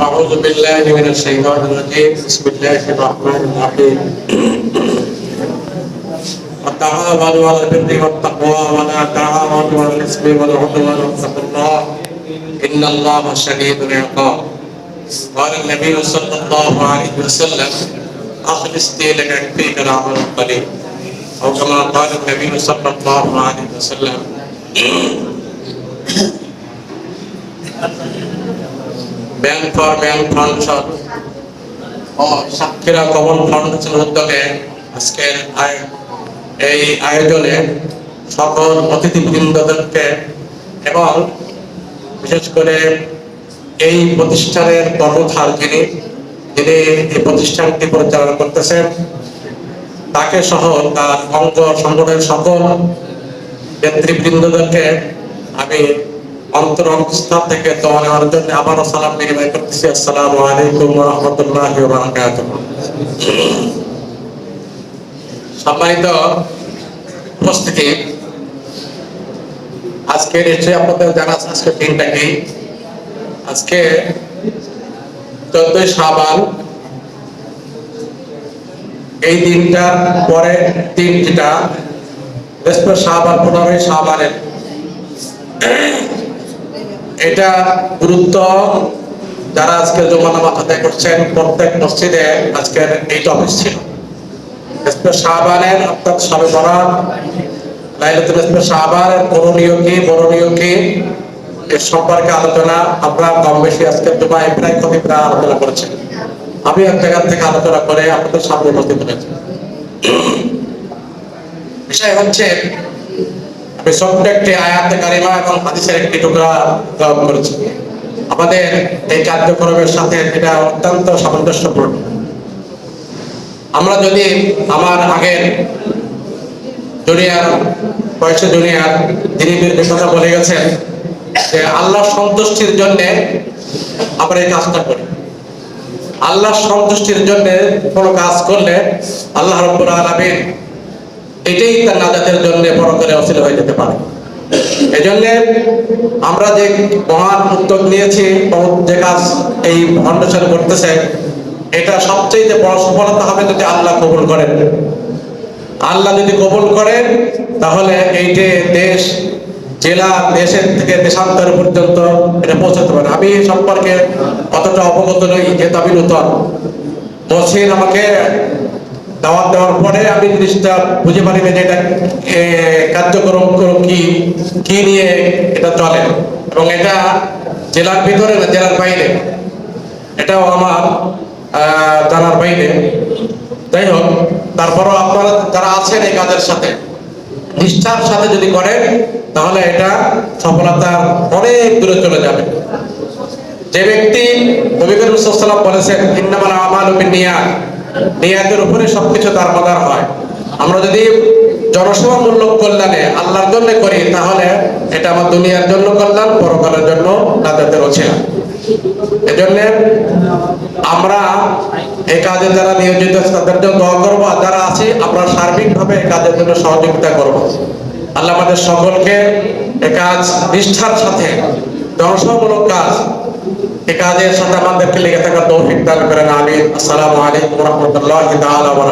أعوذ بالله من الشيطان الرجيم بسم الله الرحمن الرحيم وتعاونوا على البر والتقوى ولا تعاونوا على الإثم والعدوان واتقوا الله إن الله شديد العقاب قال النبي صلى الله عليه وسلم أخلص دينك يكفيك العمل القليل أو كما قال النبي صلى الله عليه وسلم for bank foundation ও, সাক্ষীরা common ফাউন্ডেশনের উদ্যোগে আজকের এই আয়োজনে সকল অতিথিবৃন্দদেরকে এবং বিশেষ করে এই প্রতিষ্ঠানের কর্মধার যিনি যিনি এই প্রতিষ্ঠানটি পরিচালনা করতেছেন, তাকে সহ তার অঙ্গ সংগঠনের সকল নেতৃবৃন্দদেরকে আমি অন্তর থেকে তোমার নেওয়ার জন্য আবারও সালাম করতেছি। আলাইকুম রহমতুল্লাহ সম্মানিত উপস্থিতি আজকে আপনাদের জানা আজকে কি? আজকে চোদ্দই সাবান এই দিনটার পরে দিন যেটা বৃহস্পতি সাবান পনেরোই সাবানের এটা গুরুত্ব। যারা আজকে জমা নামাজ আদায় করছেন, প্রত্যেক মসজিদে আজকের এই টপিক ছিল। সাবানের অর্থাৎ সবে এর সম্পর্কে আলোচনা প্রায় আলোচনা করেছেন আমি থেকে আলোচনা করে বিষয় হচ্ছে ছোট্ট একটি আয়াতে, কারিমা এবং হাদিসের একটি টুকরা গ্রহণ করেছি। আমাদের এই কার্যক্রমের সাথে এটা অত্যন্ত সামঞ্জস্যপূর্ণ। আমরা যদি আমার আগের দুনিয়ার বয়সে দুনিয়ার তিনি কথা বলে গেছেন, যে আল্লাহ সন্তুষ্টির জন্য আমরা এই কাজটা করি। আল্লাহ সন্তুষ্টির জন্য কোনো কাজ করলে আল্লাহ রব্বুল আলামিন এটাই তার নাজাতের জন্য পরকালে অসিল হয়ে যেতে পারে। এই জন্য আমরা যে মহান উদ্যোগ নিয়েছি যে কাজ এই ফাউন্ডেশন করতেছে, এটা সবচেয়ে বড় সফলতা হবে যদি আল্লাহ কবুল করেন। আল্লাহ যদি কবুল করেন, তাহলে এই যে দেশ, জেলা, দেশের থেকে দেশান্তর পর্যন্ত এটা পৌঁছাতে পারে। আমি এই সম্পর্কে অতটা অবগত নই যেহেতু আমি নূতন। আমাকে দাওয়াত দেওয়ার পরে আমি জিনিসটা বুঝে পারি যে এটা কার্যক্রম করো কি কি নিয়ে এটা চলে। এবং এটা জেলার ভিতরে না, জেলার বাইরে। এটাও আমার জানার বাইরে। যাই হোক, তারপরও আপনারা যারা আছেন এই কাজের সাথে, নিষ্ঠার সাথে যদি করেন, তাহলে এটা সফলতার অনেক দূরে চলে যাবে। যে ব্যক্তি নবী করিম সাল্লাল্লাহু বলেছেন, ইন্নামাল বিন্নিয়াত নিয়াতের উপরে সবকিছু তার মদার হয়। আমরা যদি জনসেবামূলক কল্যাণে আল্লাহর জন্য করি, তাহলে এটা আমার দুনিয়ার জন্য কল্যাণ, পরকালের জন্য নাজাতের অছিলা এজন্য আমরা এই কাজে যারা নিয়োজিত তাদের জন্য দোয়া করব, আর যারা আছি, আমরা সার্বিকভাবে এই কাজের জন্য সহযোগিতা করব। আল্লাহ আমাদের সকলকে এই কাজ নিষ্ঠার সাথে, জনসেবামূলক কাজ এই কাজের সাথে আমাদেরকে লেগে থাকা তৌফিক দান করেন আমি আসসালামু আলাইকুম রহমতুল্লাহ তাআলা ওয়া